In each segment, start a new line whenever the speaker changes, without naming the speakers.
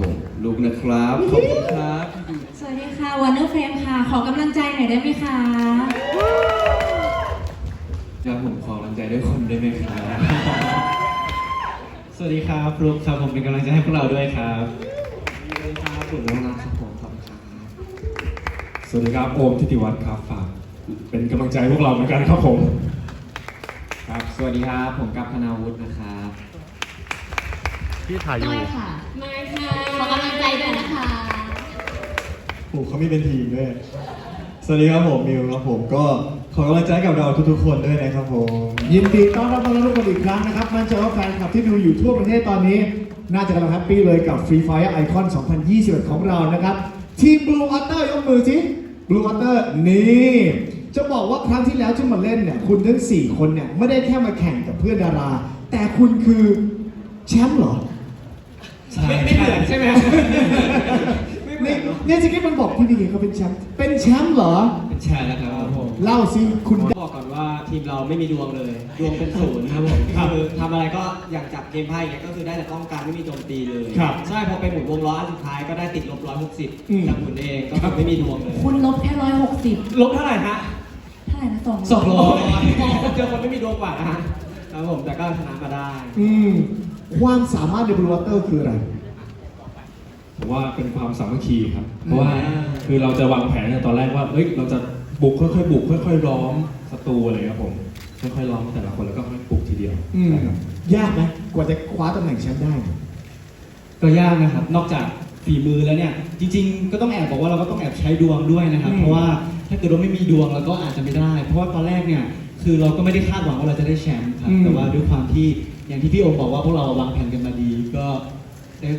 วัสดีครับผมลูกนะครับขอบคุณครับ
สวัสดีค่ะวันเนอร์เฟรมค่ะ ขอกำลังใจหน่อยได้ไหมคะ
ครับผมขอกำลังใจด้วยคนได้ไหมครับ
สวัสดีครับฟลุกครับผมเป็นกำลังใจให้พวกเราด้วยครับ
สวัสดีครับผมน้องรักครับผมขอบคุณครับ
สวัสดีครับโอมทิติวัฒน์ครับฝากเป็นกำลังใจพวกเราเหมือนกันครับผม
ครับ สวัสดีครับผมกัปพนาวุฒินะครับ
ที่ถ่ายอยู่
ไม่ค่ะไม่ค่ะขอกำลังใจด้วยนะคะ
โอ้เขามีเป็นทีมด้วย สวัสดีครับผมมิวครับผมก็ขอกำลังใจกับเราทุกๆคนด้วยนะครับผม
ยินดีต้อนรับน้องๆทุกคนอีกครั้งนะครับ มั่นใจว่าแฟนคลับที่ดูอยู่ทั่วประเทศตอนนี้ น่าจะกำลังแฮปปี้เลยกับ Free Fire Icon 2021 ของเรานะครับ ทีม Blue Otter ยกมือสิ Blue Otter นี่จะบอกว่าครั้งที่แล้วที่มาเล่นเนี่ยคุณทั้ง 4 คนเนี่ยไม่ได้แค่มาแข่งกับเพื่อนดารา แต่คุณคือแชมป์เหรอ
ไม่ไม่เหมือนใช่ไหม
นี่เนี่ยสกิปมันบอกพี่ดีเขาเป็นแชมป์เป็นแชมป์เหรอ
เป็นแชร์แล้วครับผม
เล่าสิคุณ
ผมบอกก่อนว่าทีมเราไม่มีดวงเลย ดวงเป็นศูนย์ครับผม
ครับ
คือทำอะไรก็อย่างจับเกมไพ่เนี่ยก็คือได้แต่ป้องกันไม่มีโจมตีเลย
ครับ
ใช่พอไปหมุนวงล้ออันสุดท้ายก็ได้ติดลบร้อยหกสิบ
อืม
จากหมุนเองก็คือไม่มีดวงเลย
คุณลบแค่ร้อยหกสิบ
ลบเท่าไหร่ฮะ
เท่าไหร่นะสอง
สองร้อยเจอคนไม่มีดวงกว่านะฮะครับผมแต่ก็ชนะมาได้
อืมความสามารถใน Blue Water คืออะไร
ผมว่าเป็นความสามัคคีครับ เพราะว่าคือเราจะวางแผนในตอนแรกว่าเฮ้ยเราจะบุกค่อยๆบุกค่อยๆล้อมศัตรูอะไรครับผมค่อยๆล้อมแต่ละคนแล้วก็ค่อยๆบุกทีเดียว
อืม
ใช่ครับ
ยากไหมกว่าจะคว้าตำแหน่งแชมป์ได้
ก็ยากนะครับ นอกจากฝีมือแล้วเนี่ย จริง ๆ ก็ต้องแอบบอกว่าเราก็ต้องแอบใช้ดวงด้วยนะครับ
อืม
เพราะว่าถ้าเกิดว่าไม่มีดวงเราก็อาจจะไม่ได้ เพราะว่าตอนแรกเนี่ยคือเราก็ไม่ได้คาดหวังว่าเราจะได้แชมป์ครับแต่ว่าด้วยความที่อย่างที่พี่โอมบอกว่าพวกเราวางแผนกันมาดี ก็ได้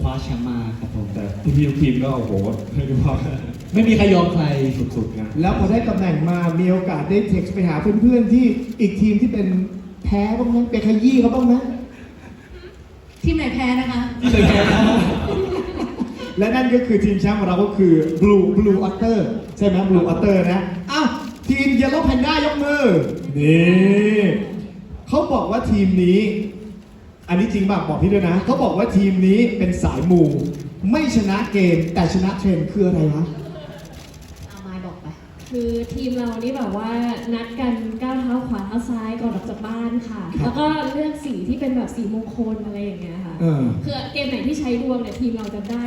คว้าแชมป์มาครับผม
แต่พี่ๆทุกทีมก็โอ้โหเรียกได้ว่า
ไม่มีใครยอมใคร
สุดๆนะ
แล้วพอได้ตำแหน่งมามีโอกาสได้เท็กซ์ไปหาเพื่อนๆที่อีกทีมที่เป็นแพ้บ้างไหมไปขยี้เขาบ้างไหม
ทีมไหนแพ้นะคะ
และนั่นก็คือทีมแชมป์ของเราก็คือ Blue Blue Otter ใช่ไหม Blue Otter นะอ้าวทีม Yellow Panda ยกมือนี่เขาบอกว่าทีมนี้ อันนี้จริงป่ะบอกพี่ด้วยนะเขาบอกว่าทีมนี้เป็นสายมูไม่ชนะเกมแต่ชนะเทรนด์คืออะไรวะ
เอาไม้บอกไป
คือทีมเรานี่แบบว่านัดกันก้าวเท้าขวาเท้าซ้ายก่อนออกจากบ้านค่ะ
ครับ
แล้วก็เลือกสีที่เป็นแบบสีมงคลอะไรอย่างเงี้ยค่ะ
เออ
คือเกมไหนที่ใช้ดวงเนี่ยทีมเราจะได้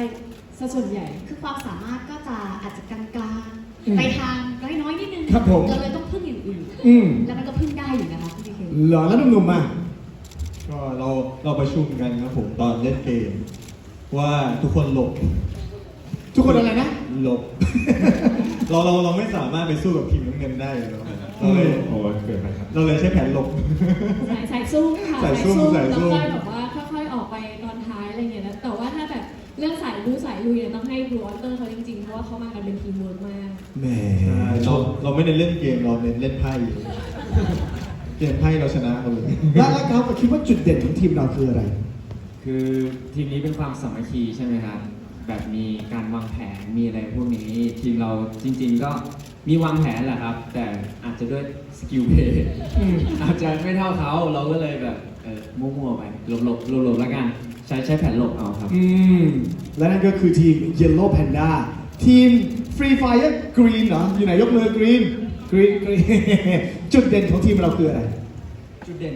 ซะส่วนใหญ่
คือความสามารถก็จะอาจจะกลาง
อืม
ๆไปทางน้อยๆนิดนึง
ครับผม
ก็เลยต้องพึ่งอย่างอื่น
อืม
แล้วมันก็พึ่งได้อยู่นะคะพี่ดีเค
เหรอแล้วหนุ่มๆมา
ก็ เราเราประชุมกันครับผมตอนเล่นเกม ว่าทุกคนหลบ
ทุกคนอะไรนะ
หลบ เราเราเราไม่สามารถไปสู้กับทีมน้ำเงินได้เลยเราเลย
โอ้ยเกิดอะไรครับ
เราเลยใช้แผนหลบ
สายสายสู้ค่ะ
สายสู้สายสู้
แล้วก็แบบว่าค่อยๆออกไปตอนท้ายอะไรอย่างเงี้ยนะแต่ว่าถ้าแบบเรื่องสายรู้สายลุยเนี่ยต้องให้บลูออเตอร์เขาจริงๆ เพราะว่าเขามากันเป็นทีมเวิร์กมาก
แหม
ใช่เราเราไม่ได้เล่นเกมเราเน้นเล่นไพ่ เกมไพ่เราชนะเขาเลย
แล้วแล้วเขาคิดว่าจุดเด่นของทีมเราคืออะไร
คือทีมนี้เป็นความสามัคคีใช่ไหมครับ แบบมีการวางแผนมีอะไรพวกนี้ ทีมเราจริง ๆ ก็มีวางแผนแหละครับ แต่อาจจะด้วยสกิลเพย์
อืม
อาจจะไม่เท่าเขาเราก็เลยแบบเออมั่วๆไปหลบหลบหลบหลบๆแล้วกัน ใช้ใช้แผนหลบเอาครับ
อืม และนั่นก็คือทีม Yellow Panda ทีม Free Fire Green เหรออยู่ไหนยกมือ Green Green Green จุดเด่นของทีมเราคืออะไร
จุดเด่น